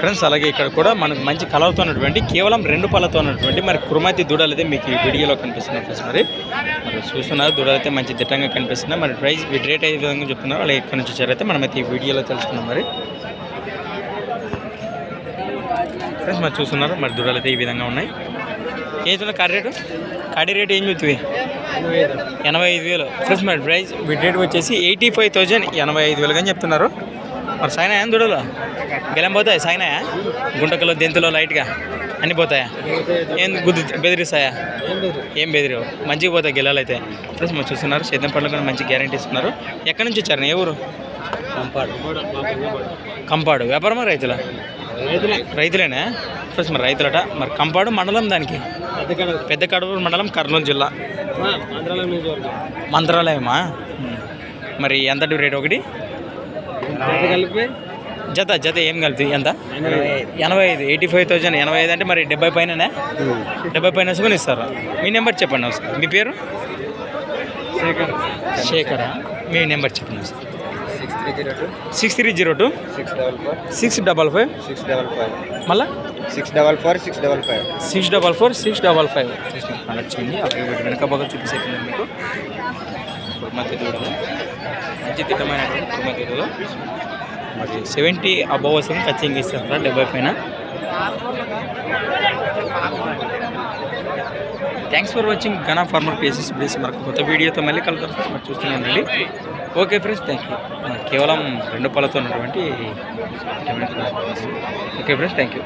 Friends అలాగే ఇక్కడ కూడా మనకు మంచి కలర్తో ఉన్నటువంటి కేవలం రెండు పళ్ళతో ఉన్నటువంటి మరి కురుమతి దూడలు అయితే మీకు ఈ వీడియోలో కనిపిస్తున్నాయి ఫ్రెండ్స్ మరి. మరి చూస్తున్నారు దూడలు అయితే మంచి దిట్టంగా కనిపిస్తున్నాయి. మరి ప్రైస్ రేట్ ఏ విధంగా చెప్తున్నారు అలాగే ఇక్కడ నుంచి వచ్చారైతే మనమైతే ఈ వీడియోలో తెలుసుకున్నాం మరి. ఫ్రెండ్స్ మరి చూస్తున్నారు మరి దూడలు అయితే ఈ విధంగా ఉన్నాయి. ఏం చూడ కాడి రేటు? కాడి రేటు ఏం చూస్తుంది ఎనభై ఐదు వేలు. ఫ్రెండ్స్ మరి ప్రైస్ రేట్ వచ్చేసి ఎయిటీ ఫైవ్ థౌజండ్ ఎనభై ఐదు వేలుగా చెప్తున్నారు. మరి సాయినా ఏం దూడలు గెలం పోతాయి సాయినాయా? గుంటకలో దెంతులో లైట్గా అన్నీ పోతాయా? ఏం గుద్దు బెదిరిస్తాయా? ఏం బెదిరివు? మంచిగా పోతాయి గెలాలు అయితే. ఫ్రెండ్స్ మరి చూస్తున్నారు. సేద్యం పనులు కూడా మంచి గ్యారంటీ ఇస్తున్నారు. ఎక్కడి నుంచి వచ్చారు? ఏ ఊరు? కంపాడు. వ్యాపారమా రైతుల? రైతులేనా ఫ్రెండ్స్ మరి రైతులట. మరి కంపాడు మండలం దానికి? పెద్ద కడూరు మండలం కర్నూలు జిల్లా. మంత్రాలయమా? మరి ఎంత రేట్ ఒకటి? కలిపి? జత జత ఏం కలిపి? ఎంత? ఎనభై ఐదు. ఎయిటీ ఫైవ్ థౌజండ్ ఎనభై ఐదు అంటే మరి డెబ్బై పైననే? డెబ్బై పైన వేసుకొని ఇస్తారు. మీ నెంబర్ చెప్పండి ఒకసారి. మీ పేరు? శేఖర్. శేఖరా? మీ నెంబర్ చెప్పండి ఒకసారి. Six three zero two. Six three zero two? Six double four. Six double five? Six double five. మళ్ళా? Six double four six double five. Six double four six double five. నచ్చింది చేయండి. వీటి వెనక బాగా చూపిస్తుంది మీకు కుర్మతి దూడలు మంచి దూడలు మరి సెవెంటీ అబవ్ వస్తుంది ఖచ్చితంగా ఇస్తారా. డెబ్బై పైన. థ్యాంక్స్ ఫర్ వాచింగ్ గనా ఫార్మర్ ప్లేసెస్ ప్లేస్ మనకు కొత్త వీడియోతో మళ్ళీ కలుద్దాం. మరి చూస్తూనే ఉండండి. ఓకే ఫ్రెండ్స్ థ్యాంక్ యూ కేవలం రెండు పళ్ళతో ఉన్నటువంటి ఓకే ఫ్రెండ్స్ థ్యాంక్ యూ